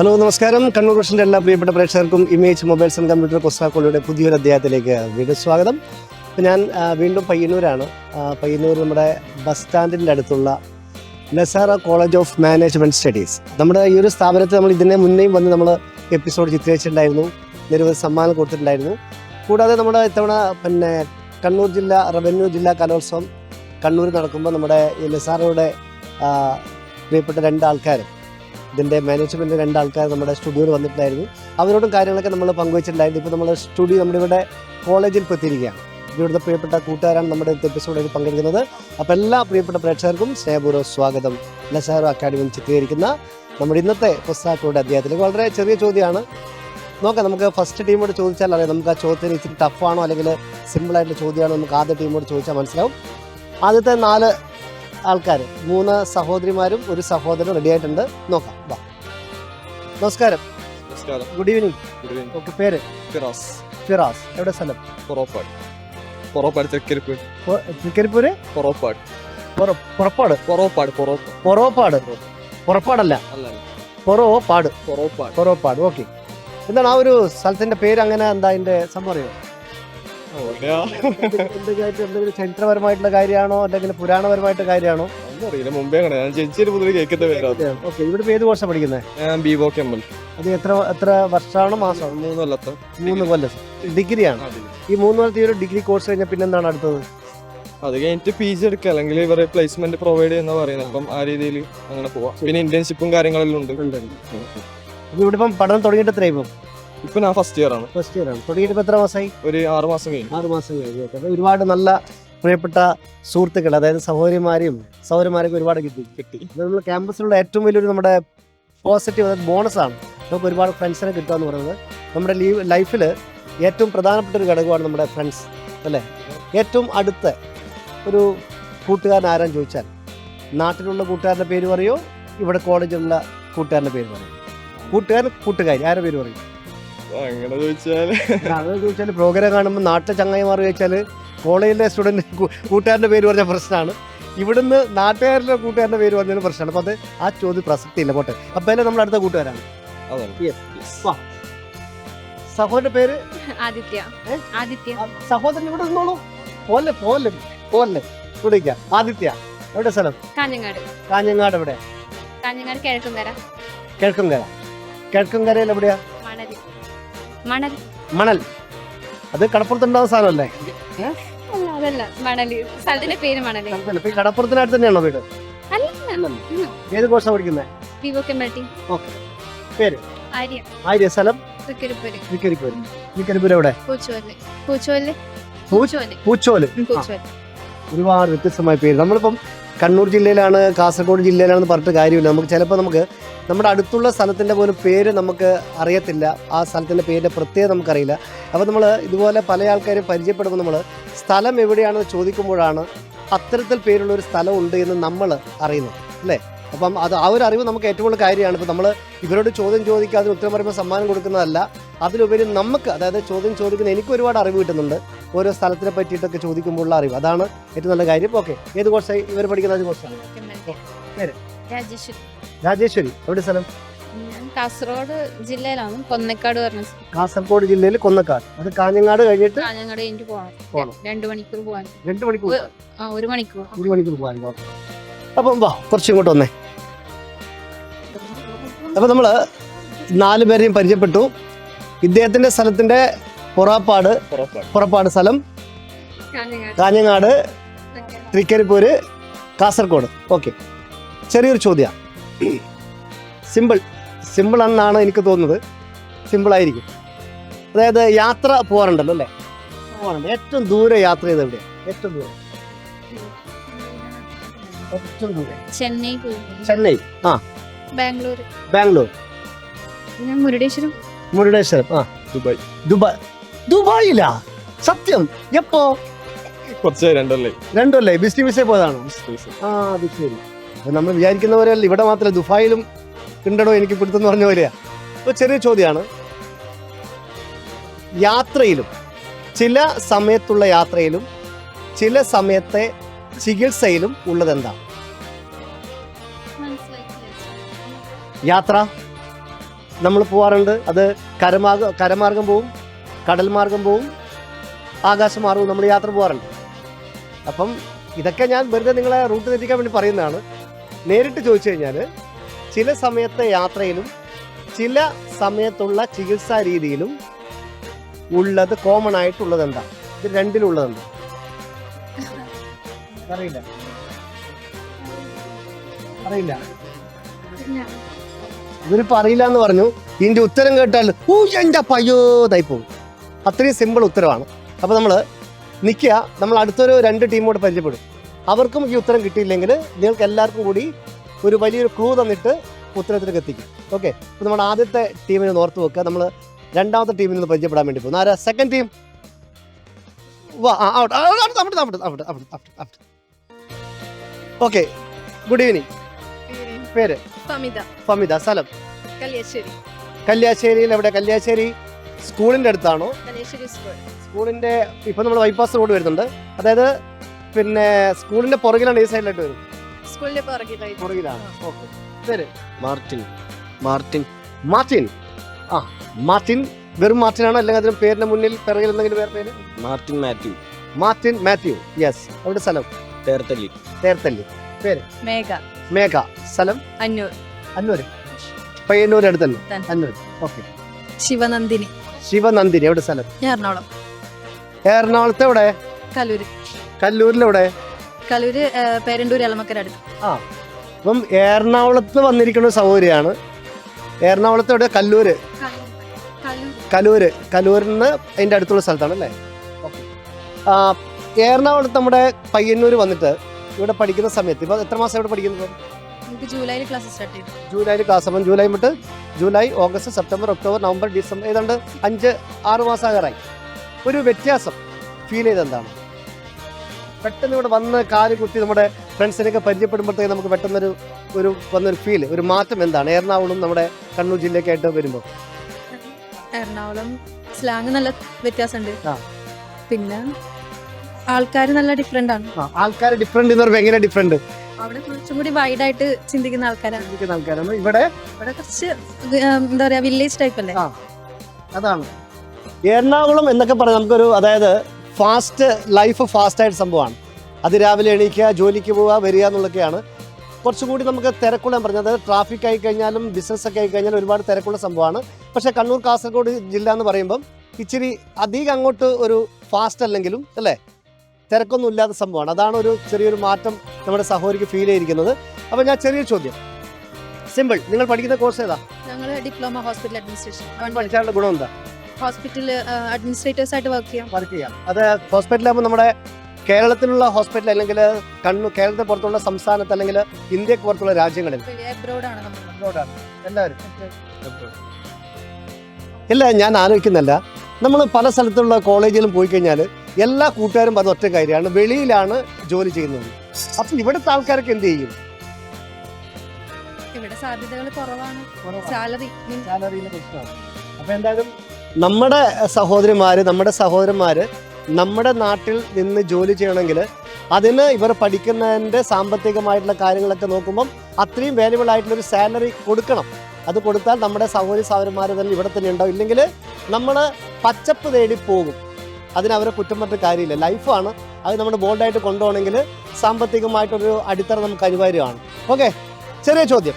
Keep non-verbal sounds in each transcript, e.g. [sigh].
Hello നമസ്കാരം. കണ്ണൂർ വിഷന്റെ എല്ലാ പ്രിയപ്പെട്ട പ്രേക്ഷകർക്കും ഇമേജ് മൊബൈൽസ് ആൻഡ് കമ്പ്യൂട്ടർ പുസ്തകങ്ങളുടെ പുതിയൊരു അധ്യായത്തിലേക്ക് വീണ്ടും സ്വാഗതം. ഇപ്പം ഞാൻ വീണ്ടും പയ്യന്നൂരാണ്. പയ്യന്നൂർ നമ്മുടെ ബസ് സ്റ്റാൻഡിന്റെ അടുത്തുള്ള നെസാറ കോളേജ് ഓഫ് മാനേജ്മെന്റ് സ്റ്റഡീസ്. നമ്മുടെ ഈ ഒരു സ്ഥാപനത്തിൽ നമ്മൾ ഇതിനെ മുന്നേയും വന്ന് നമ്മൾ എപ്പിസോഡ് ചിത്രീകരിച്ചിട്ടുണ്ടായിരുന്നു. നിരവധി സമ്മാനം കൊടുത്തിട്ടുണ്ടായിരുന്നു. കൂടാതെ നമ്മുടെ ഇത്തവണ പിന്നെ കണ്ണൂർ ജില്ല റവന്യൂ ജില്ലാ കലോത്സവം കണ്ണൂർ നടക്കുമ്പോൾ നമ്മുടെ ഈ നെസാറയുടെ പ്രിയപ്പെട്ട രണ്ട് ഇതിന്റെ മാനേജ്മെന്റ് രണ്ട് ആൾക്കാർ നമ്മുടെ സ്റ്റുഡിയോയിൽ വന്നിട്ടുണ്ടായിരുന്നു. അവരോടും കാര്യങ്ങളൊക്കെ നമ്മൾ പങ്കുവച്ചിട്ടുണ്ടായിരുന്നു. ഇപ്പോൾ നമ്മൾ സ്റ്റുഡിയോ നമ്മുടെ ഇവിടെ കോളേജിൽ ഇപ്പോൾ എത്തിയിരിക്കുകയാണ്. ഇവിടുത്തെ പ്രിയപ്പെട്ട കൂട്ടുകാരാണ് നമ്മുടെ ഇന്നത്തെ എപ്പിസോഡിൽ പങ്കെടുക്കുന്നത്. അപ്പോൾ എല്ലാ പ്രിയപ്പെട്ട പ്രേക്ഷകർക്കും സ്നേഹപൂർവം സ്വാഗതം. ലസാറോ അക്കാഡമിയിൽ ചിത്രീകരിക്കുന്ന നമ്മുടെ ഇന്നത്തെ പുസ്തകങ്ങളുടെ അദ്ദേഹത്തിലേക്ക് വളരെ ചെറിയ ചോദ്യമാണ്. നോക്കാം നമുക്ക് ഫസ്റ്റ് ടീമോട് ചോദിച്ചാൽ അറിയാം. നമുക്ക് ആ ചോദ്യത്തിന് ഇച്ചിരി ടഫാണോ അല്ലെങ്കിൽ സിമ്പിളായിട്ടുള്ള ചോദ്യമാണോ നമുക്ക് ആദ്യ ടീമോട് ചോദിച്ചാൽ മനസ്സിലാവും. ആദ്യത്തെ നാല് ആൾക്കാർ മൂന്ന് സഹോദരിമാരും ഒരു സഹോദരൻ റെഡി ആയിട്ടുണ്ട്. നോക്കാം. വാ നമസ്കാരം. നമസ്കാരം. Good evening good evening okay പേര്? ഫിറാസ്. ഫിറാസ്. എവിടെ സ്ഥലം? പൊറോപ്പാട്. പൊറോപ്പാട് തൃക്കരിപ്പൂർ തൃക്കരിപ്പൂര്? പൊറോപ്പാട്. പുറ- പുറപ്പാട്? പൊറോപ്പാട് പൊറോപ്പ പൊറോപ്പാട്. പുറപ്പാടല്ല. അല്ല പൊറോ പാട് പൊറോപ്പാട്. പൊറോപ്പാട്. ഓക്കെ എന്താണ് ആ ഒരു സ്ഥലത്തിന്റെ പേര് അങ്ങനെ എന്താ അതിന്റെ സംഭവം അറിയോ? ചരിത്രപരമായിട്ടുള്ള കാര്യമാണോ? അല്ലെങ്കിൽ പുരാണപരമായിട്ട് കാര്യമാണോ? അറിയില്ല മുമ്പേ അങ്ങനെ. ഞാൻ ജനിച്ചൊരു മുതൽ കേൾക്കുന്ന പേരാണ് ഓക്കെ. ഇവിടെ ഏത് കോഴ്സാണ് പഠിക്കുന്നത്? ഞാൻ ബിവോ കെമ്മൽ അത് എത്ര എത്ര വർഷമാണോ മാസമാണോ മൂന്ന് കൊല്ലത്തെ. മൂന്ന് കൊല്ലം. ഡിഗ്രിയാണ്? ഈ മൂന്ന് കൊല്ലത്തെ ഒരു ഡിഗ്രി കോഴ്സ് കഴിഞ്ഞാൽ പിന്നെന്താണ് അടുത്തത്? അത് കഴിഞ്ഞിട്ട് പി ജി എടുക്കുക. അല്ലെങ്കിൽ ഇവരെ പ്ലേസ്മെന്റ് പ്രൊവൈഡ് ചെയ്യുന്ന പറയുന്നത്. അപ്പം ആ രീതിയിൽ അങ്ങനെ പോവാം. പിന്നെ ഇന്റേൺഷിപ്പും കാര്യങ്ങളെല്ലാം ഉണ്ട്. ഇവിടെ ഇപ്പം പഠനം തുടങ്ങിയിട്ട് എത്ര ഇപ്പം ഞാൻ ഫസ്റ്റ് ഇയർ ആണ്. ഫസ്റ്റ് ഇയർ ആണ്. തുടങ്ങിയിട്ട് എത്ര മാസമായി ഒരു ആറ് മാസം കഴിഞ്ഞു. ആറ് മാസം കഴിഞ്ഞു. ഓക്കെ അപ്പോൾ ഒരുപാട് നല്ല പ്രിയപ്പെട്ട സുഹൃത്തുക്കൾ അതായത് സഹോദരിമാരെയും സഹോദരന്മാരെയൊക്കെ ഒരുപാട് കിട്ടി. കിട്ടി. നമ്മൾ ക്യാമ്പസിലുള്ള ഏറ്റവും വലിയൊരു നമ്മുടെ പോസിറ്റീവ് അതായത് ബോണസ് ആണ്. നമുക്ക് ഒരുപാട് ഫ്രണ്ട്സിനെ കിട്ടുക എന്ന് പറയുന്നത് നമ്മുടെ ലീവ് ലൈഫിൽ ഏറ്റവും പ്രധാനപ്പെട്ട ഒരു ഘടകമാണ് നമ്മുടെ ഫ്രണ്ട്സ് അല്ലേ? ഏറ്റവും അടുത്ത ഒരു കൂട്ടുകാരൻ ആരാന്ന് ചോദിച്ചാൽ നാട്ടിലുള്ള കൂട്ടുകാരന്റെ പേര് പറയോ? ഇവിടെ കോളേജിലുള്ള കൂട്ടുകാരന്റെ പേര് പറയും? കൂട്ടുകാരൻ കൂട്ടുകാരി ആരുടെ പേര് പറയും? അങ്ങനെ ചോദിച്ചാൽ അങ്ങനെ ചോദിച്ചാൽ പ്രോഗ്രാം കാണുമ്പോൾ നാട്ടിലെ ചങ്ങായിമാർ ചോദിച്ചാൽ കോളേജിലെ സ്റ്റുഡന്റ് കൂട്ടുകാരന്റെ പേര് പറഞ്ഞ പ്രശ്നമാണ് ഇവിടുന്ന് നാട്ടുകാരുടെ കൂട്ടുകാരന്റെ പേര് പറഞ്ഞ പ്രശ്നമാണ് അപ്പോൾ അത് ആ ചോദ്യം പ്രസക്തിയില്ല. പോട്ടെ. അപ്പോൾ നമ്മൾ നമ്മുടെ അടുത്ത കൂട്ടുകാരാണ്. സഹോദരന്റെ പേര്? ആദിത്യ. ആദിത്യ. സഹോദരൻ ഇവിടെ നിന്നോളൂ. പോലെ പോലെ പോലെ വിളിക്ക ആദിത്യ. എവിടെ സ്ഥലം? കാഞ്ഞങ്ങാട്. കാഞ്ഞങ്ങാട് എവിടെ? കാഞ്ഞങ്ങാട് കിഴക്കുംകര. കിഴക്കുംകര. കിഴക്കുംകരയിൽ എവിടെയാ? മണൽ. മണൽ. അത് കടപ്പുറത്തുണ്ടാവുന്ന സാധനമല്ലേ? അതല്ല. മണൽ. സ്ഥലത്തിന്റെ പേര് മണൽ. ഇപ്പൊ ഈ കടപ്പുറത്തിനടുത്ത് തന്നെയാണോ വീട്? അല്ല. ഏത് കോഴ്സാണ് പഠിക്കുന്നത് ഓക്കെ. പേര്? ആര്യ. ആര്യ സ്ഥലം വിക്കരിപ്പൂര് വിക്കരിപ്പൂര് എവിടെ? പൂച്ചോൽ. ഒരുപാട് വ്യത്യസ്തമായ പേര്. നമ്മളിപ്പം കണ്ണൂർ ജില്ലയിലാണ് കാസർഗോഡ് ജില്ലയിലാണെന്ന് പറഞ്ഞിട്ട് കാര്യമില്ല. നമുക്ക് ചിലപ്പോൾ നമുക്ക് നമ്മുടെ അടുത്തുള്ള സ്ഥലത്തിന്റെ പോലും പേര് നമുക്ക് അറിയത്തില്ല. ആ സ്ഥലത്തിന്റെ പേരിന്റെ പ്രത്യേകത നമുക്കറിയില്ല. അപ്പോൾ നമ്മൾ ഇതുപോലെ പല ആൾക്കാരും പരിചയപ്പെടുമ്പോൾ നമ്മൾ സ്ഥലം എവിടെയാണെന്ന് ചോദിക്കുമ്പോഴാണ് അത്തരത്തിൽ പേരുള്ള ഒരു സ്ഥലം ഉണ്ട് എന്ന് നമ്മൾ അറിയുന്നത്. അല്ലേ? അപ്പം അത് ആ ഒരു അറിവ് നമുക്ക് ഏറ്റവും കൂടുതൽ കാര്യമാണ്. ഇപ്പം നമ്മൾ ഇവരോട് ചോദ്യം ചോദിക്കുക അതിന് ഉത്തരം പറയുമ്പോൾ സമ്മാനം കൊടുക്കുന്നതല്ല. അതിലുപരി നമുക്ക് അതായത് ചോദ്യം ചോദിക്കുന്ന എനിക്ക് ഒരുപാട് അറിവ് കിട്ടുന്നുണ്ട്. ഓരോ സ്ഥലത്തിനെ പറ്റിയിട്ടൊക്കെ ചോദിക്കുമ്പോഴുള്ള അറിവ്. അതാണ് ഏറ്റവും നല്ല കാര്യം. ഓക്കെ. ഏത് കോഴ്സായി ഇവർ പഠിക്കുന്ന ഏത് കോഴ്സാണ് പേര്? രാജേശ്വരി രാജേശ്വരി എവിടെ സ്ഥലം? കാസർഗോഡ് ജില്ലയിലാണ് കൊന്നക്കാട് പറഞ്ഞ കാസർഗോഡ് ജില്ലയിൽ കൊന്നക്കാട്. അത് കാഞ്ഞങ്ങാട് കഴിഞ്ഞിട്ട് കാഞ്ഞങ്ങാട് കഴിഞ്ഞിട്ട് പോകണം. രണ്ടു മണിക്കൂർ പോകാൻ രണ്ട് മണിക്കൂർ ഒരു മണിക്കൂർ. ഒരു മണിക്കൂർ പോകാൻ അപ്പം വാ കുറച്ച് ഇങ്ങോട്ട് വന്നേ. അപ്പം നമ്മൾ നാല് പേരെയും പരിചയപ്പെട്ടു. ഇദ്ദേഹത്തിന്റെ സ്ഥലത്തിന്റെ പുറപ്പാട് പൊറോപ്പാട്. സ്ഥലം കാഞ്ഞങ്ങാട്. കാഞ്ഞങ്ങാട് തൃക്കരിപ്പൂര് കാസർഗോഡ്. ഓക്കെ. ചെറിയൊരു ചോദ്യമാണ് [clears throat] സിമ്പിൾ സിമ്പിൾ എന്നാണ് എനിക്ക് തോന്നുന്നത്. സിമ്പിൾ ആയിരിക്കും. അതായത് യാത്ര പോകാറുണ്ടല്ലോ അല്ലേ? പോകാറുണ്ട് ഏറ്റവും ദൂരെ യാത്ര ചെയ്ത് എവിടെയാണ് ഏറ്റവും ദൂരം. ഏറ്റവും ദൂരെ. ചെന്നൈ ചെന്നൈ. ആ. ബാംഗ്ലൂർ ബാംഗ്ലൂർ. ഞാൻ മുരുടേശ്വരം. മുരുടേശ്വരം. ആ. ദുബായ്. ദുബായ്. ദുബായിലാ? സത്യം. എപ്പോ? കുറച്ച് രണ്ടല്ലേ രണ്ടല്ലേ ബിസ്റ്റി വിസയിൽ പോയതാണോ? ആ അത് ശരി. അത് നമ്മൾ വിചാരിക്കുന്ന പോലെയല്ല. ഇവിടെ മാത്രമേ ദുബായിലും ഉണ്ടടോ എനിക്ക് പിടുത്തെന്ന് പറഞ്ഞ പോലെയാണ് അപ്പോൾ ചെറിയ ചോദ്യമാണ്. യാത്രയിലും ചില സമയത്തുള്ള യാത്രയിലും ചില സമയത്തെ ചികിത്സയിലും ഉള്ളതെന്താ? യാത്ര. നമ്മൾ പോവാറുണ്ട്. അത് കരമാർഗ കരമാർഗം പോവും കടൽ മാർഗം പോവും ആകാശമാർഗവും നമ്മൾ യാത്ര പോവാറുണ്ട്. അപ്പം ഇതൊക്കെ ഞാൻ വെറുതെ നിങ്ങളെ റൂട്ട് തെറ്റിക്കാൻ വേണ്ടി പറയുന്നതാണ്. നേരിട്ട് ചോദിച്ചു കഴിഞ്ഞാൽ ചില സമയത്തെ യാത്രയിലും ചില സമയത്തുള്ള ചികിത്സാ രീതിയിലും ഉള്ളത് കോമൺ ആയിട്ടുള്ളത് എന്താ? ഇത് രണ്ടിലുള്ളത് എന്താ? അറിയില്ല. അറിയില്ല. ഇവരിപ്പോ അറിയില്ല എന്ന് പറഞ്ഞു. ഇതിന്റെ ഉത്തരം കേട്ടാൽ ഊ എന്റെ പയ്യോ തൈപ്പോ അത്രയും സിമ്പിൾ ഉത്തരവാണ്. അപ്പൊ നമ്മൾ നിൽക്കുക നമ്മൾ അടുത്തൊരു രണ്ട് ടീമോട് പരിചയപ്പെടും. അവർക്കും ഈ ഉത്തരം കിട്ടിയില്ലെങ്കിൽ നിങ്ങൾക്ക് എല്ലാവർക്കും കൂടി ഒരു വലിയൊരു ക്ലൂ തന്നിട്ട് ഉത്തരത്തിലേക്ക് എത്തിക്കും. ഓക്കെ അപ്പോൾ നമ്മുടെ ആദ്യത്തെ ടീമിനെ ഓർത്ത് വെക്കുക. നമ്മൾ രണ്ടാമത്തെ ടീമിൽ നിന്ന് പരിചയപ്പെടാൻ വേണ്ടി പോകുന്നു. ആരാ? സെക്കൻഡ് ടീം വാ ആ, അവിടെ ആ, അവിടെ അവിടെ അവിടെ അവിടെ അവിടെ അവിടെ അവിടെ ഓക്കെ ഗുഡ് ഈവനിങ് പേര്? ഫമിത ഫമിത സ്ഥലം? കല്യാശ്ശേരി. കല്യാശ്ശേരിയിൽ എവിടെ കല്യാശ്ശേരി സ്കൂളിന്റെ അടുത്താണോ? സ്കൂളിന്റെ ഇപ്പൊ നമ്മൾ ബൈപ്പാസ് റോഡ് വരുന്നുണ്ട്. അതായത് പിന്നെ സ്കൂളിന്റെ പുറകിലാണ് ഈ സൈഡിലായിട്ട് വരും. സ്കൂളിന്റെ പുറകിലായിട്ട് പുറകിലാണ്. ഓക്കെ. ശരി. മാർട്ടിൻ. മാർട്ടിൻ. മാർട്ടിൻ? ആ മാർട്ടിൻ വെറും മാർട്ടിൻ ആണോ അല്ലെങ്കിൽ അതിന് പേരിന്റെ മുന്നിൽ പിറകിൽ എന്തെങ്കിലും പേര് പേര്? Martin Mathew. Martin Mathew. Yes അവിടെ സ്ഥലം? തേർത്തല്ലി. തേർത്തല്ലി. മേഘ. മേഘ. സ്ഥലം? അന്നൂർ. അന്നൂർ പയ്യന്നൂർ അടുത്തന്നെ അന്നൂർ ഓക്കെ. ശിവനന്ദിനി. ശിവനന്ദിനി. എവിടെ സ്ഥലം? എറണാകുളം. എറണാകുളത്ത് എവിടെ? കലൂര്. കല്ലൂരിലെവിടെ? കലൂര് പേരണ്ടൂർ എളമക്കര അടുത്ത്. ആ. അപ്പം എറണാകുളത്ത് വന്നിരിക്കുന്ന സൗകര്യമാണ് എറണാകുളത്ത് എവിടെ കല്ലൂര്. കലൂര് കലൂരിൽ നിന്ന് അതിന്റെ അടുത്തുള്ള സ്ഥലത്താണ് അല്ലേ? ഓക്കെ. എറണാകുളത്ത് നമ്മുടെ പയ്യന്നൂർ വന്നിട്ട് ഇവിടെ പഠിക്കുന്ന സമയത്ത് ഇപ്പോൾ എത്ര മാസം ഇവിടെ പഠിക്കുന്നത്? നമുക്ക് ജൂലൈയിൽ ക്ലാസ് സ്റ്റാർട്ട് ചെയ്തു ജൂലൈയിൽ ക്ലാസ് അപ്പം ജൂലൈ തൊട്ട് July August September October November December ഏതാണ്ട് അഞ്ച് ആറ് മാസം ആകാറായി. ഒരു വ്യത്യാസം. ഫീൽ ചെയ്ത് എന്താണ്? പെട്ടെന്ന് ഇവിടെ വന്ന് കാൽ കുത്തി നമ്മുടെ ഫ്രണ്ട്സിനെയൊക്കെ പരിചയപ്പെടുമ്പോഴത്തേക്ക് നമുക്ക് പെട്ടെന്നൊരു ഒരു വന്നൊരു ഫീൽ ഒരു മാറ്റം എന്താണ്? എറണാകുളം നമ്മുടെ കണ്ണൂർ ജില്ലയ്ക്കായിട്ട് വരുമ്പോൾ. എറണാകുളം സ്ലാങ് നല്ല വ്യത്യാസമുണ്ട്. പിന്നെ ആൾക്കാർ നല്ല ഡിഫറെന്റ് ആണ്. ആൾക്കാർ ഡിഫറെന്റ് എന്ന് പറയുമ്പോൾ എങ്ങനെ ഡിഫറെന്റ് അവിടെ കുറച്ചും കൂടി വൈഡ് ആയിട്ട് ചിന്തിക്കുന്ന ആൾക്കാരാണ്. ചിന്തിക്കുന്ന ആൾക്കാരാണ്. ഇവിടെ ഇവിടെ കുറച്ച് എന്താ പറയാ വില്ലേജ് ടൈപ്പ് അല്ലേ. അതാണ്. എറണാകുളം എന്നൊക്കെ പറഞ്ഞാൽ നമുക്കൊരു അതായത് ഫാസ്റ്റ് ലൈഫ് ഫാസ്റ്റായിട്ട് സംഭവമാണ്. അത് രാവിലെ എണീക്കുക ജോലിക്ക് പോവുക വരിക എന്നുള്ളതൊക്കെയാണ്. കുറച്ചും കൂടി നമുക്ക് തിരക്കുള്ള പറഞ്ഞത്. അതായത് ട്രാഫിക് ആയി കഴിഞ്ഞാലും ബിസിനസ് ഒക്കെ ആയി കഴിഞ്ഞാലും ഒരുപാട് തിരക്കുള്ള സംഭവമാണ്. പക്ഷേ കണ്ണൂർ കാസർഗോഡ് ജില്ല എന്ന് പറയുമ്പം ഇച്ചിരി അധികം അങ്ങോട്ട് ഒരു ഫാസ്റ്റ് അല്ലെങ്കിലും അല്ലേ? തിരക്കൊന്നും ഇല്ലാത്ത സംഭവമാണ്. അതാണ് ഒരു ചെറിയൊരു മാറ്റം നമ്മുടെ സഹോദരിക്ക് ഫീൽ ചെയ്തിരിക്കുന്നത്. അപ്പോൾ ഞാൻ ചെറിയൊരു ചോദ്യം. സിമ്പിൾ നിങ്ങൾ പഠിക്കുന്ന കോഴ്സ് ഏതാ? ഞങ്ങൾ ഡിപ്ലോമ ഹോസ്പിറ്റൽ അഡ്മിനിസ്ട്രേഷൻ. പഠിച്ചാലുള്ള ഗുണം എന്താ? ഹോസ്പിറ്റൽ അഡ്മിനിസ്ട്രേറ്റേഴ്സ് ആയിട്ട് വർക്ക് ചെയ്യാം. വർക്ക് ചെയ്യാം. അത് ഹോസ്പിറ്റലാകുമ്പോൾ നമ്മുടെ കേരളത്തിലുള്ള ഹോസ്പിറ്റൽ അല്ലെങ്കിൽ കണ്ണൂർ കേരളത്തിന് പുറത്തുള്ള സംസ്ഥാനത്ത് അല്ലെങ്കിൽ ഇന്ത്യയ്ക്ക് പുറത്തുള്ള രാജ്യങ്ങളിൽ. എല്ലാവരും. ഇല്ല ഞാൻ ആലോചിക്കുന്നില്ല. നമ്മൾ പല സ്ഥലത്തുള്ള കോളേജിലും പോയി കഴിഞ്ഞാൽ എല്ലാ കൂട്ടുകാരും പറഞ്ഞ ഒറ്റ കാര്യമാണ്. വെളിയിലാണ് ജോലി ചെയ്യുന്നത്. അപ്പം ഇവിടുത്തെ ആൾക്കാർക്ക് എന്ത് ചെയ്യും? ഇവിടെ സാധ്യതകൾ കുറവാണ്. സാലറി സാലറിയിലെ പ്രശ്നമാണ്. അപ്പോൾ എന്തായാലും നമ്മുടെ സഹോദരിമാർ നമ്മുടെ സഹോദരന്മാർ നമ്മുടെ നാട്ടിൽ നിന്ന് ജോലി ചെയ്യണമെങ്കിൽ അതിന് ഇവർ പഠിക്കുന്നതിന്റെ സാമ്പത്തികമായിട്ടുള്ള കാര്യങ്ങളൊക്കെ നോക്കുമ്പം അത്രയും ആയിട്ടുള്ള ഒരു സാലറി കൊടുക്കണം. അത് കൊടുത്താൽ നമ്മുടെ സഹോദരി സഹോദരന്മാർ തന്നെ ഇവിടെ തന്നെ ഉണ്ടാവും. ഇല്ലെങ്കിൽ നമ്മൾ പച്ചപ്പ് തേടി പോകും. അതിന് അവരെ കുറ്റം പറഞ്ഞിട്ട് കാര്യമില്ല. ലൈഫാണ് അത് നമ്മുടെ ബോൾഡായിട്ട് കൊണ്ടുപോകണമെങ്കിൽ സാമ്പത്തികമായിട്ടൊരു അടിത്തറ നമുക്ക് അനിവാര്യമാണ്. ഓക്കെ ചെറിയ ചോദ്യം.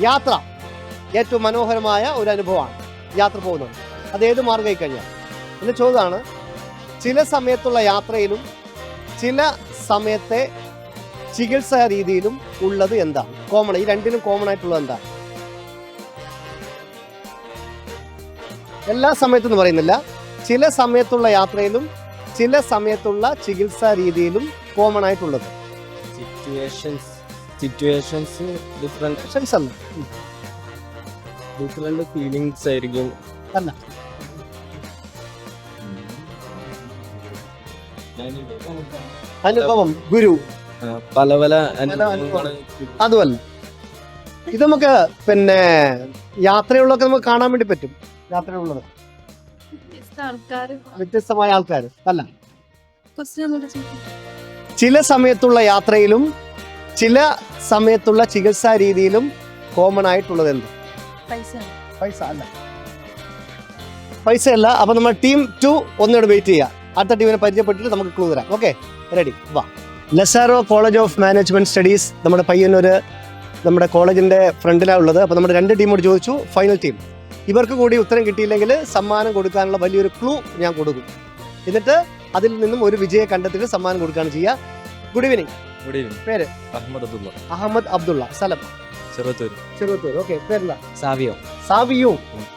യാത്ര. ഏറ്റവും മനോഹരമായ ഒരു അനുഭവമാണ്. യാത്ര പോകുന്നത് അത് ഏത് മാർഗമായി കഴിഞ്ഞാൽ? എന്റെ ചോദ്യമാണ് ചില സമയത്തുള്ള യാത്രയിലും ചില സമയത്തെ ചികിത്സാ രീതിയിലും ഉള്ളത് എന്താണ്? കോമൺ ഈ രണ്ടിനും കോമൺ ആയിട്ടുള്ളത് എന്താണ്? എല്ലാ സമയത്തും എന്ന് പറയുന്നില്ല. ചില സമയത്തുള്ള യാത്രയിലും ചില സമയത്തുള്ള ചികിത്സാ രീതിയിലും കോമൺ ആയിട്ടുള്ളത്. സിറ്റുവേഷൻസ് സിറ്റുവേഷൻസ് Options അല്ല ഡിഫറെന്റ് ഫീലിങ്സ് ആയിരിക്കും. അല്ല. അനുഭവം ഗുരു. പല പല അതുമല്ല. ഇത് നമുക്ക് പിന്നെ യാത്രയുള്ളതൊക്കെ നമുക്ക് കാണാൻ വേണ്ടി പറ്റും. യാത്രയുള്ളത്. വ്യത്യസ്തമായ ആൾക്കാർ അല്ല. ചില സമയത്തുള്ള യാത്രയിലും ചില സമയത്തുള്ള ചികിത്സാ രീതിയിലും കോമൺ ആയിട്ടുള്ളത് എന്ത്? പൈസ അല്ല. പൈസ അല്ല അപ്പൊ നമ്മൾ ടീം ടു ഒന്നുകൂടെ വെയിറ്റ് ചെയ്യാം. അടുത്ത ടീമിനെ പരിചയപ്പെട്ടിട്ട് നമുക്ക് ക്ലൂ തരാം. ഓക്കെ റെഡി വാ. Lazaro college of management studies നമ്മുടെ പയ്യന്നൂര് നമ്മുടെ കോളേജിന്റെ ഫ്രണ്ടിലാണ് ഉള്ളത്. അപ്പോൾ നമ്മുടെ രണ്ട് ടീമോട് ചോദിച്ചു ഫൈനൽ ടീം ഇവർക്ക് കൂടി ഉത്തരം കിട്ടിയില്ലെങ്കിൽ സമ്മാനം കൊടുക്കാനുള്ള വലിയൊരു ക്ലൂ ഞാൻ കൊടുക്കും. എന്നിട്ട് അതിൽ നിന്നും ഒരു വിജയെ കണ്ടെത്തിയിട്ട് സമ്മാനം കൊടുക്കുകയാണ് ചെയ്യുക. ഗുഡ് ഈവനിങ് ഗുഡ് ഈവനിങ് പേര്? അഹമ്മദ് അബ്ദുള്ള. അഹമ്മദ് അബ്ദുള്ള. സ്ഥലം ചെറുത്തൂർ ചെറുത്തൂർ ഓക്കെ പേരെന്താ? സാവിയോ. സാവിയോ.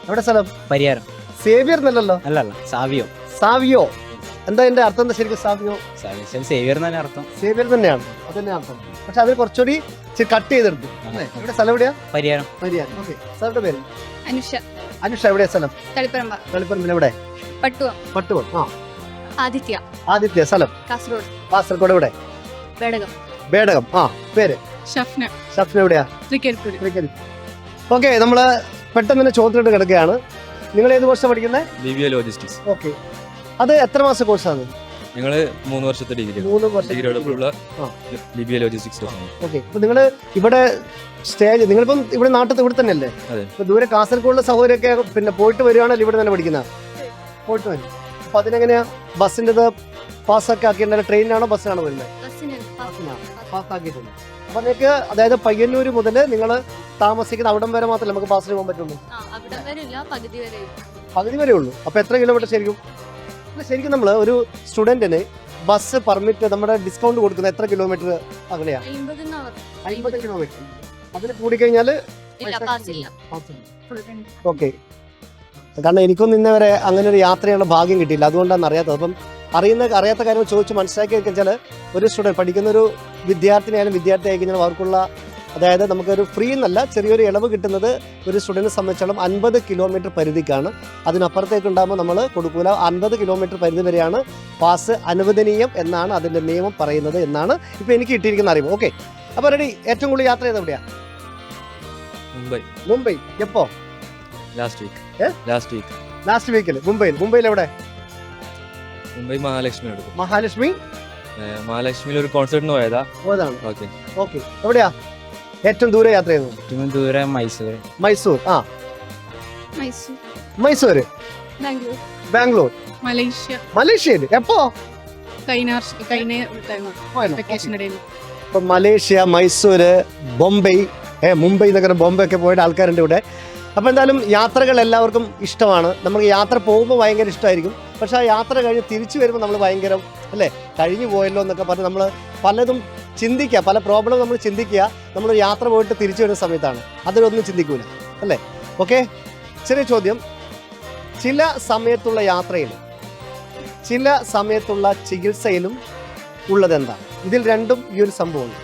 എവിടെ സ്ഥലം? പരിഹാരം സേവിയർ എന്നല്ലല്ലോ? അല്ലല്ല സാവിയോ. സാവിയോ. എന്താ എന്റെ അർത്ഥം എന്താ ശരിക്കും സാവിയോ? സാവിയോ സേവിയർ തന്നെ അർത്ഥം. സേവിയർ തന്നെയാണ്. അത് തന്നെ അർത്ഥം. പക്ഷെ അതിൽ കുറച്ചുകൂടി കട്ട് ചെയ്തെടുത്തു അല്ലേ? ഇവിടെ സ്ഥലം എവിടെയാ? പരിഹാരം പരിയാരം. ഓക്കെ സാറിന്റെ പേര്? അനുഷ. അനുഷ എവിടെയാ സ്ഥലം? തളിപ്പറമ്പ. തളിപ്പറമ്പിൽ എവിടെ? പട്ടുവം. പട്ടുവം. ആ. ആദിത്യ. ആദിത്യ സ്ഥലം? കാസർഗോഡ്. കാസർഗോഡ് എവിടെ? ബേടകം. ബേടകം. ആ പേര്? ഷഫ്ന. ഷഫ്ന എവിടെയാ? ഓക്കെ നമ്മൾ പെട്ടെന്ന് തന്നെ ചോദ്യത്തിലോട്ട് കിടക്കുകയാണ്. നിങ്ങൾ ഏത് കോഴ്സാണ് പഠിക്കുന്നത് ലിവിയ ലോജിസ്റ്റിക്സ്. ഓക്കെ. അത് എത്ര മാസം കോഴ്സാണ്? നിങ്ങൾ മൂന്ന് വർഷത്തെ ഡിഗ്രി മൂന്ന് വർഷം ഡിഗ്രിയോടൊപ്പമുള്ള ആ. Libya logistics okay. അപ്പൊ നിങ്ങൾ ഇവിടെ സ്റ്റേജ് നിങ്ങളിപ്പം ഇവിടെ നാട്ടിൽ ഇവിടെ തന്നെയല്ലേ? അല്ലേ ഇപ്പൊ ദൂരെ കാസർഗോഡിലെ സഹോദരൊക്കെ പിന്നെ പോയിട്ട് വരികയാണല്ലോ ഇവിടെ തന്നെ പഠിക്കുന്ന? പോയിട്ട് വരും. അപ്പൊ അതിനെങ്ങനെയാ? ബസ്സിന്റെ പാസ്സൊക്കെ ആക്കിയിട്ടുണ്ടല്ലോ ട്രെയിനാണോ ബസ്സിനാണോ വരുന്നത് പാസ്സാക്കിയിട്ടുണ്ട്. അപ്പൊ നിങ്ങൾക്ക് അതായത് പയ്യന്നൂര് മുതൽ നിങ്ങൾ താമസിക്കുന്ന അവിടം വരെ മാത്രമേ നമുക്ക് പാസ്സിന് പോകാൻ പറ്റുള്ളൂ. പകുതി വരെ ഉള്ളൂ. അപ്പൊ എത്ര കിലോമീറ്റർ ശരിക്കും? ശരിക്കും നമ്മൾ ഒരു സ്റ്റുഡന്റിന് ബസ് പെർമിറ്റ് നമ്മുടെ ഡിസ്കൗണ്ട് കൊടുക്കുന്ന എത്ര കിലോമീറ്റർ അകലെയാ? അവർ അമ്പത് കിലോമീറ്റർ അതിന് കൂടിക്കഴിഞ്ഞാൽ പാസില്ല ഓക്കെ കാരണം എനിക്കൊന്നും ഇന്നേ വരെ അങ്ങനെ ഒരു യാത്ര ചെയ്യാനുള്ള ഭാഗ്യം കിട്ടിയില്ല. അതുകൊണ്ടാണ് അറിയാത്തത്. അപ്പം അറിയുന്ന അറിയാത്ത കാര്യങ്ങൾ ചോദിച്ച് മനസ്സിലാക്കി വെച്ചാൽ ഒരു സ്റ്റുഡന്റ് പഠിക്കുന്ന ഒരു വിദ്യാർത്ഥിനിയായാലും വിദ്യാർത്ഥി ആയി കഴിഞ്ഞാൽ അവർക്കുള്ള അതായത് നമുക്കൊരു ഫ്രീ എന്നല്ല ചെറിയൊരു ഇളവ് കിട്ടുന്നത് ഒരു സ്റ്റുഡന്റിനെ സംബന്ധിച്ചോളം അൻപത് കിലോമീറ്റർ പരിധിക്കാണ്. അതിനപ്പുറത്തേക്ക് ഉണ്ടാകുമ്പോൾ നമ്മൾ കൊടുക്കൂല അൻപത് കിലോമീറ്റർ പരിധി വരെയാണ് പാസ് അനുവദനീയം എന്നാണ് അതിന്റെ നിയമം പറയുന്നത് എന്നാണ് ഇപ്പോൾ എനിക്ക് കിട്ടിയിരിക്കുന്ന അറിവ്. ഓക്കെ അപ്പോൾ റെഡി ഏറ്റവും കൂടുതൽ യാത്ര ചെയ്ത് എവിടെയാണ് മുംബൈ. മുംബൈ. എപ്പോ? Last week last week last വീക്കിൽ മുംബൈയിൽ. മുംബൈയിൽ എവിടെ? മുംബൈ മഹാലക്ഷ്മി എടുക്കും. മഹാലക്ഷ്മി? മഹാലക്ഷ്മിയിൽ ഒരു കോൺസേർട്ടിന് പോയതാ. പോയതാണ്. ഓക്കെ. ഓക്കെ. എവിടെയാ? ഏറ്റവും ദൂരെ യാത്ര ചെയ്തത് ഏറ്റവും ദൂരെ മൈസൂർ മൈസൂർ. ആ. മൈസൂർ. മൈസൂർ ബാംഗ്ലൂർ. ബാംഗ്ലൂർ. മലേഷ്യ. മലേഷ്യയിൽ എപ്പോ? മലേഷ്യ മൈസൂര് ബോംബെ. മുംബൈ നഗരം ബോംബെ ഒക്കെ പോയിട്ട് ആൾക്കാരുണ്ട് ഇവിടെ. അപ്പോൾ എന്തായാലും യാത്രകൾ എല്ലാവർക്കും ഇഷ്ടമാണ്. നമുക്ക് യാത്ര പോകുമ്പോൾ ഭയങ്കര ഇഷ്ടമായിരിക്കും പക്ഷെ ആ യാത്ര കഴിഞ്ഞ് തിരിച്ചു വരുമ്പോൾ നമ്മൾ ഭയങ്കര അല്ലേ? കഴിഞ്ഞു പോയല്ലോ എന്നൊക്കെ പറഞ്ഞ് നമ്മൾ പലതും ചിന്തിക്കുക. പല പ്രോബ്ലം നമ്മൾ ചിന്തിക്കുക. നമ്മൾ യാത്ര പോയിട്ട് തിരിച്ചു വരുന്ന സമയത്താണ്. അതിലൊന്നും ചിന്തിക്കൂല അല്ലേ? ഓക്കെ ചെറിയ ചോദ്യം. ചില സമയത്തുള്ള യാത്രയിൽ ചില സമയത്തുള്ള ചികിത്സയിലും ഉള്ളതെന്താ? ഇതിൽ രണ്ടും ഈ ഒരു സംഭവമുണ്ട്.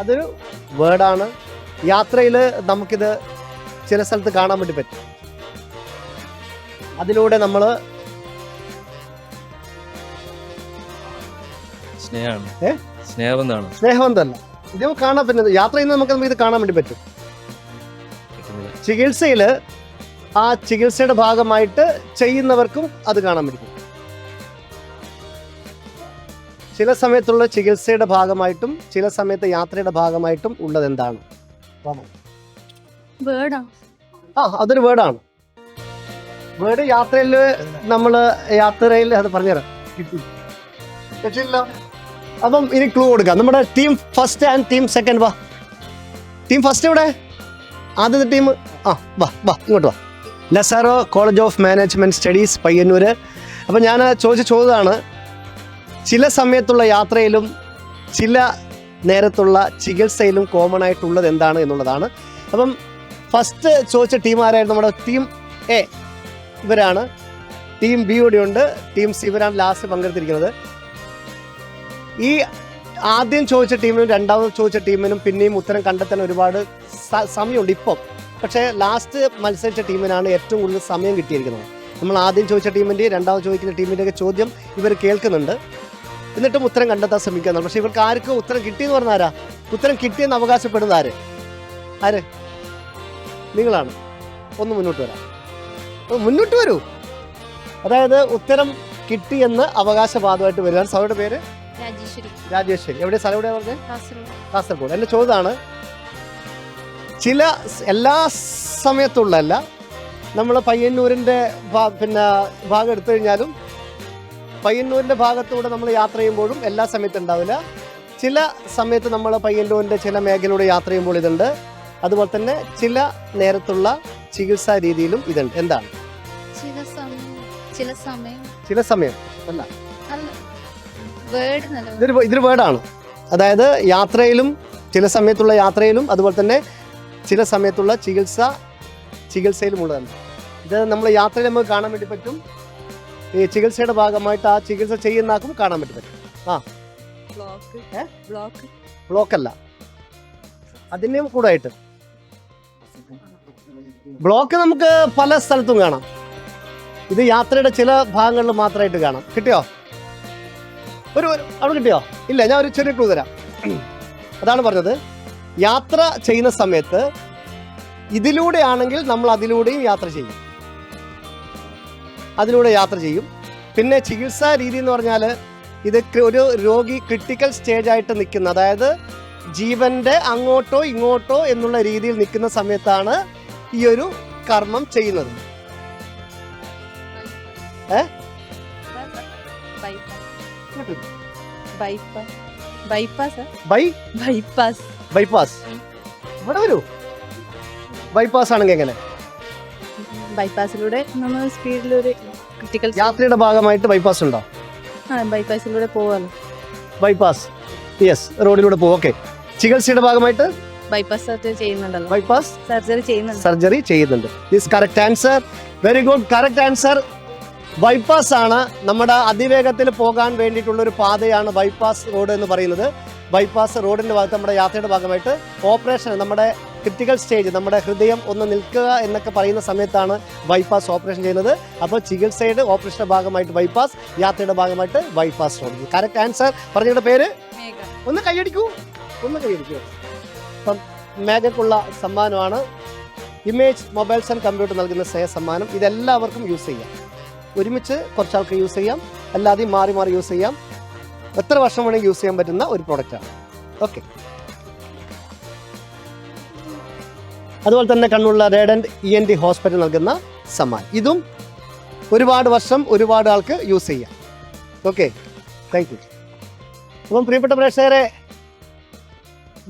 അതൊരു വേർഡാണ് യാത്രയിൽ നമുക്കിത് ചില സ്ഥലത്ത് കാണാൻ വേണ്ടി പറ്റും. അതിലൂടെ നമ്മൾ സ്നേഹമാണ്? സ്നേഹബന്ധമാണ്. സ്നേഹബന്ധമല്ല. ഇത് കാണാൻ പറ്റുന്നത് യാത്ര ചെയ്യുന്നത് നമുക്ക് നമുക്ക് ഇത് കാണാൻ വേണ്ടി പറ്റും. ചികിത്സയിൽ ചികിത്സയിൽ ആ ചികിത്സയുടെ ഭാഗമായിട്ട് ചെയ്യുന്നവർക്കും അത് കാണാൻ പറ്റും. ചില സമയത്തുള്ള ചികിത്സയുടെ ഭാഗമായിട്ടും ചില സമയത്ത് യാത്രയുടെ ഭാഗമായിട്ടും ഉള്ളത് എന്താണ്? ആ അതൊരു വേർഡാണ്. വേർഡ് യാത്രയിൽ നമ്മൾ യാത്രയിൽ അത് പറഞ്ഞുതരാം. അപ്പം ഇനി ക്ലൂ കൊടുക്കാം. നമ്മുടെ team first and team second വാ. ടീം ഫസ്റ്റ് ഇവിടെ ആദ്യത്തെ ടീം ആ വാ വാ ഇങ്ങോട്ട് വാ. Lazaro college of management studies Payyanur. അപ്പം ഞാൻ ചോദിച്ച ചോദ്യമാണ് ചില സമയത്തുള്ള യാത്രയിലും ചില നേരത്തുള്ള ചികിത്സയിലും കോമൺ ആയിട്ടുള്ളത് എന്താണ് എന്നുള്ളതാണ്. അപ്പം ഫസ്റ്റ് ചോദിച്ച ടീം ആരായിരുന്നു നമ്മുടെ ടീം എ ഇവരാണ്. ടീം ബി കൂടി ഉണ്ട്. ടീം സി ഇവരാണ് ലാസ്റ്റ് പങ്കെടുത്തിരിക്കുന്നത്. ഈ ആദ്യം ചോദിച്ച ടീമിനും രണ്ടാമത് ചോദിച്ച ടീമിനും പിന്നെയും ഉത്തരം കണ്ടെത്താൻ ഒരുപാട് സമയമുണ്ട് ഇപ്പം. പക്ഷേ ലാസ്റ്റ് മത്സരിച്ച ടീമിനാണ് ഏറ്റവും കൂടുതൽ സമയം കിട്ടിയിരിക്കുന്നത്. നമ്മൾ ആദ്യം ചോദിച്ച ടീമിന്റെ രണ്ടാമത് ചോദിക്കുന്ന ടീമിന്റെയൊക്കെ ചോദ്യം ഇവർ കേൾക്കുന്നുണ്ട്. എന്നിട്ടും ഉത്തരം കണ്ടെത്താൻ ശ്രമിക്കുന്നുണ്ട്. പക്ഷേ ഇവർക്ക് ആർക്കും ഉത്തരം കിട്ടിയെന്ന് പറഞ്ഞാരാ? ഉത്തരം കിട്ടിയെന്ന് അവകാശപ്പെടുന്ന ആര്? ആര്? നിങ്ങളാണ്. ഒന്ന് മുന്നോട്ട് വരാം. അപ്പോൾ മുന്നോട്ട് വരൂ. അതായത് ഉത്തരം കിട്ടിയെന്ന് അവകാശവാദമായിട്ട് വരിക. സഭയുടെ പേര്? രാജേശ്വരി. എവിടെ? സ്ഥലം എവിടെയാ പറഞ്ഞത്? കാസർഗോഡ്. എന്റെ ചോദ്യമാണ് ചില എല്ലാ സമയത്തുള്ളല്ല നമ്മൾ പയ്യന്നൂരിന്റെ പിന്നെ ഭാഗം എടുത്തു കഴിഞ്ഞാലും പയ്യന്നൂരിന്റെ ഭാഗത്തൂടെ നമ്മൾ യാത്ര ചെയ്യുമ്പോഴും എല്ലാ സമയത്തും ഉണ്ടാവില്ല. ചില സമയത്ത് നമ്മൾ പയ്യന്നൂരിന്റെ ചില മേഖലയിലൂടെ യാത്ര ചെയ്യുമ്പോൾ ഇതുണ്ട്. അതുപോലെ തന്നെ ചില നേരത്തുള്ള ചികിത്സാ രീതിയിലും ഇതുണ്ട്. എന്താണ്? ചില സമയം ചില സമയം. ചില സമയം. അല്ല. ഇതൊരു ഇതൊരു വേർഡാണ് അതായത് യാത്രയിലും ചില സമയത്തുള്ള യാത്രയിലും അതുപോലെ തന്നെ ചില സമയത്തുള്ള ചികിത്സ ചികിത്സയിലും ഉള്ളതാണ് ഇത് നമ്മൾ യാത്രയിൽ നമുക്ക് കാണാൻ വേണ്ടി പറ്റും. ഈ ചികിത്സയുടെ ഭാഗമായിട്ട് ആ ചികിത്സ ചെയ്യുന്ന ആക്കും കാണാൻ വേണ്ടി പറ്റും. ആ? ബ്ലോക്ക് ബ്ലോക്ക് അല്ല. അതിന്റെയും കൂടായിട്ട് ബ്ലോക്ക് നമുക്ക് പല സ്ഥലത്തും കാണാം. ഇത് യാത്രയുടെ ചില ഭാഗങ്ങളിൽ മാത്രമായിട്ട് കാണാം. കിട്ടിയോ? ഒരു അവിടെ കിട്ടിയോ? ഇല്ല ഞാൻ ഒരു ചെറിയ ക്ലൂ തരാം. അതാണ് പറഞ്ഞത്. യാത്ര ചെയ്യുന്ന സമയത്ത് ഇതിലൂടെ ആണെങ്കിൽ നമ്മൾ അതിലൂടെയും യാത്ര ചെയ്യും. അതിലൂടെ യാത്ര ചെയ്യും. പിന്നെ ചികിത്സാ രീതി എന്ന് പറഞ്ഞാൽ ഇത് ഒരു രോഗി ക്രിട്ടിക്കൽ സ്റ്റേജ് ആയിട്ട് നിൽക്കുന്ന അതായത് ജീവന്റെ അങ്ങോട്ടോ ഇങ്ങോട്ടോ എന്നുള്ള രീതിയിൽ നിൽക്കുന്ന സമയത്താണ് ഈ ഒരു കർമ്മം ചെയ്യുന്നത്? ബൈപ്പാസ് ഇവിടെ വരൂ. ബൈപ്പാസ് ആണെങ്കിൽ എങ്ങനെ? ബൈപ്പാസിലൂടെ നമ്മൾ സ്പീഡിലൊരു ക്രിട്ടിക്കൽ യാത്രയുടെ ഭാഗമായിട്ട് ബൈപ്പാസ് ഉണ്ടോ? ആ ബൈപ്പാസിലൂടെ പോവാലോ. ബൈപ്പാസ് യെസ് റോഡിലൂടെ പോകും ഓക്കെ ചികിത്സയുടെ ഭാഗമായിട്ട് ബൈപ്പാസ് സർജറി ചെയ്യുന്നുണ്ടല്ലോ. ബൈപ്പാസ് സർജറി ചെയ്യുന്നുണ്ട്. സർജറി ചെയ്യുന്നുണ്ട്. This correct answer very good correct answer bypass ആണ് നമ്മുടെ അതിവേഗത്തിൽ പോകാൻ വേണ്ടിയിട്ടുള്ള ഒരു പാതയാണ് ബൈപ്പാസ് റോഡ് എന്ന് പറയുന്നത്. ബൈപ്പാസ് റോഡിന്റെ ഭാഗത്ത് നമ്മുടെ യാത്രയുടെ ഭാഗമായിട്ട് ഓപ്പറേഷൻ നമ്മുടെ ക്രിട്ടിക്കൽ സ്റ്റേജ് നമ്മുടെ ഹൃദയം ഒന്ന് നിൽക്കുക എന്നൊക്കെ പറയുന്ന സമയത്താണ് ബൈപ്പാസ് ഓപ്പറേഷൻ ചെയ്യുന്നത്. അപ്പോൾ ചികിത്സയുടെ ഓപ്പറേഷന്റെ ഭാഗമായിട്ട് ബൈപ്പാസ് യാത്രയുടെ ഭാഗമായിട്ട് ബൈപ്പാസ് റോഡ് കറക്റ്റ് ആൻസർ പറഞ്ഞയുടെ പേര്? ഒന്ന് കൈയടിക്കൂ. ഒന്ന് കൈയടിക്കൂ. മേഘക്കുള്ള സമ്മാനമാണ് ഇമേജ് മൊബൈൽസ് ആൻഡ് കമ്പ്യൂട്ടർ നൽകുന്ന സ്നേഹ സമ്മാനം. ഇതെല്ലാവർക്കും യൂസ് ചെയ്യാം. ഒരുമിച്ച് കുറച്ച് ആൾക്ക് യൂസ് ചെയ്യാം. അല്ലാതെയും മാറി മാറി യൂസ് ചെയ്യാം. എത്ര വർഷം വേണമെങ്കിൽ യൂസ് ചെയ്യാൻ പറ്റുന്ന ഒരു പ്രോഡക്റ്റാണ് ഓക്കെ അതുപോലെ തന്നെ കണ്ണുള്ള റേഡൻ ഇ എൻ ഡി ഹോസ്പിറ്റൽ നൽകുന്ന സമ്മാനം. ഇതും ഒരുപാട് വർഷം ഒരുപാട് ആൾക്ക് യൂസ് ചെയ്യാം. ഓക്കെ താങ്ക് യു അപ്പം പ്രിയപ്പെട്ട പ്രേക്ഷകരെ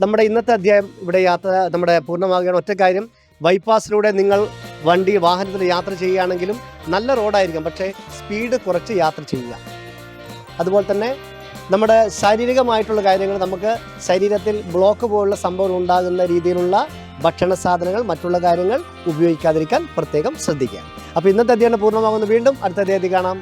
നമ്മുടെ ഇന്നത്തെ അധ്യായം ഇവിടെ യാത്ര നമ്മുടെ പൂർണമാകുകയാണ്. ഒറ്റ കാര്യം ബൈപ്പാസിലൂടെ നിങ്ങൾ വണ്ടി വാഹനത്തിൽ യാത്ര ചെയ്യുകയാണെങ്കിലും നല്ല റോഡായിരിക്കും പക്ഷേ സ്പീഡ് കുറച്ച് യാത്ര ചെയ്യുക. അതുപോലെ തന്നെ നമ്മുടെ ശാരീരികമായിട്ടുള്ള കാര്യങ്ങൾ നമുക്ക് ശരീരത്തിൽ ബ്ലോക്ക് പോലുള്ള സംഭവം ഉണ്ടാകുന്ന രീതിയിലുള്ള ഭക്ഷണ സാധനങ്ങൾ മറ്റുള്ള കാര്യങ്ങൾ ഉപയോഗിക്കാതിരിക്കാൻ പ്രത്യേകം ശ്രദ്ധിക്കുക. അപ്പോൾ ഇന്നത്തെ അധ്യയനം പൂർണമാകുന്നു. വീണ്ടും അടുത്ത തീയതി കാണാം.